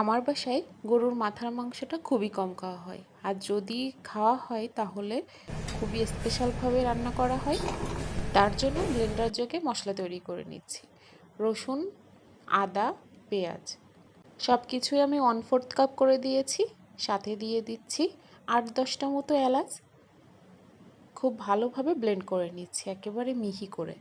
আমার বাসায় গরুর মাথার মাংসটা খুবই কম খাওয়া হয়। আর যদি খাওয়া হয় তাহলে খুবই স্পেশালভাবে রান্না করা হয়। তার জন্য ব্লেন্ডার যোগে মশলা তৈরি করে নিচ্ছি। রসুন, আদা, পেঁয়াজ সব কিছুই আমি ওয়ান ফোর্থ কাপ করে দিয়েছি। সাথে দিয়ে দিচ্ছি আট দশটা মতো এলাচ। খুব ভালোভাবে ব্লেন্ড করে নিচ্ছি, একেবারে মিহি করে।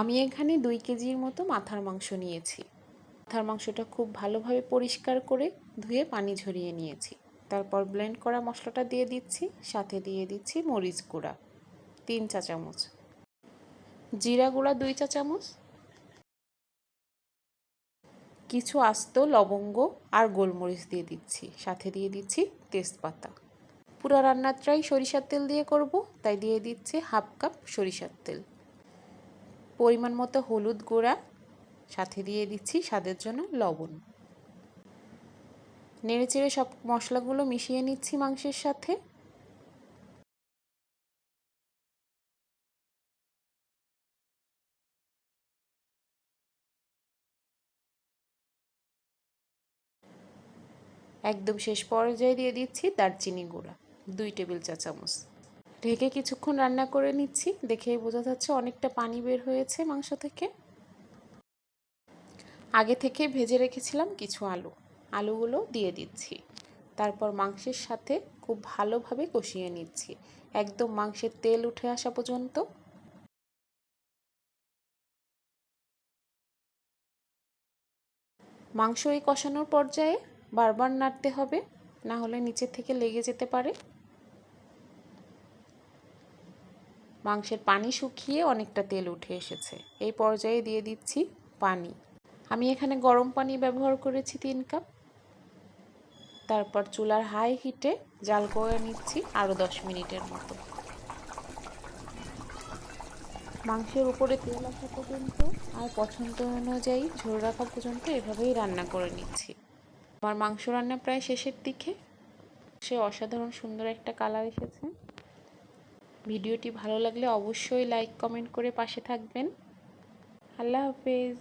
আমি এখানে দুই কেজির মতো মাথার মাংস নিয়েছি। মাথার মাংসটা খুব ভালোভাবে পরিষ্কার করে ধুয়ে পানি ঝরিয়ে নিয়েছি। তারপর ব্লেন্ড করা মশলাটা দিয়ে দিচ্ছি, সাথে দিয়ে দিচ্ছি মরিচ গুঁড়া, তিন চা চামচ। জিরা গুঁড়া দুই চা চামচ। কিছু আস্ত লবঙ্গ আর গোলমরিচ দিয়ে দিচ্ছি, সাথে দিয়ে দিচ্ছি তেজপাতা। পুরো রান্নাটাই সরিষার তেল দিয়ে করব, তাই দিয়ে দিচ্ছি হাফ কাপ সরিষার তেল। পরিমাণ মতো হলুদ গুঁড়া, সাথে দিয়ে দিচ্ছি স্বাদের জন্য লবণ। নেড়েচেড়ে সব মশলাগুলো মিশিয়ে নিচ্ছি মাংসের সাথে। একদম শেষ পর্যায়ে দিয়ে দিচ্ছি দারচিনি গুঁড়া, দুই টেবিল চা চামচ ঢেকে কিছুক্ষণ রান্না করে নিচ্ছি। দেখেই বোঝা যাচ্ছে অনেকটা পানি বের হয়েছে মাংস থেকে। আগে থেকে ভেজে রেখেছিলাম কিছু আলু। আলুগুলো দিয়ে দিচ্ছি। তারপর মাংসের সাথে খুব ভালোভাবে কষিয়ে নিচ্ছি। একদম মাংসের তেল উঠে আসা পর্যন্ত। মাংস এই কষানোর পর্যায়ে বারবার নাড়তে হবে, না হলে নিচের থেকে লেগে যেতে পারে। মাংসের পানি শুকিয়ে অনেকটা তেল উঠে এসেছে। এই পর্যায়ে দিয়ে দিচ্ছি পানি। আমি এখানে গরম পানি ব্যবহার করেছি তিন কাপ। তারপর চুলার হাই হিটে জাল করে নিচ্ছি আরও দশ মিনিটের মতো। মাংসের উপরে তেল আসা পর্যন্ত আর পছন্দ অনুযায়ী ঝোল রাখা পর্যন্ত এভাবেই রান্না করে নিচ্ছি। আমার মাংস রান্না প্রায় শেষের দিকে। সে অসাধারণ সুন্দর একটা কালার এসেছে। ভিডিওটি ভালো লাগলে অবশ্যই লাইক কমেন্ট করে পাশে থাকবেন। আল্লাহ হাফেজ।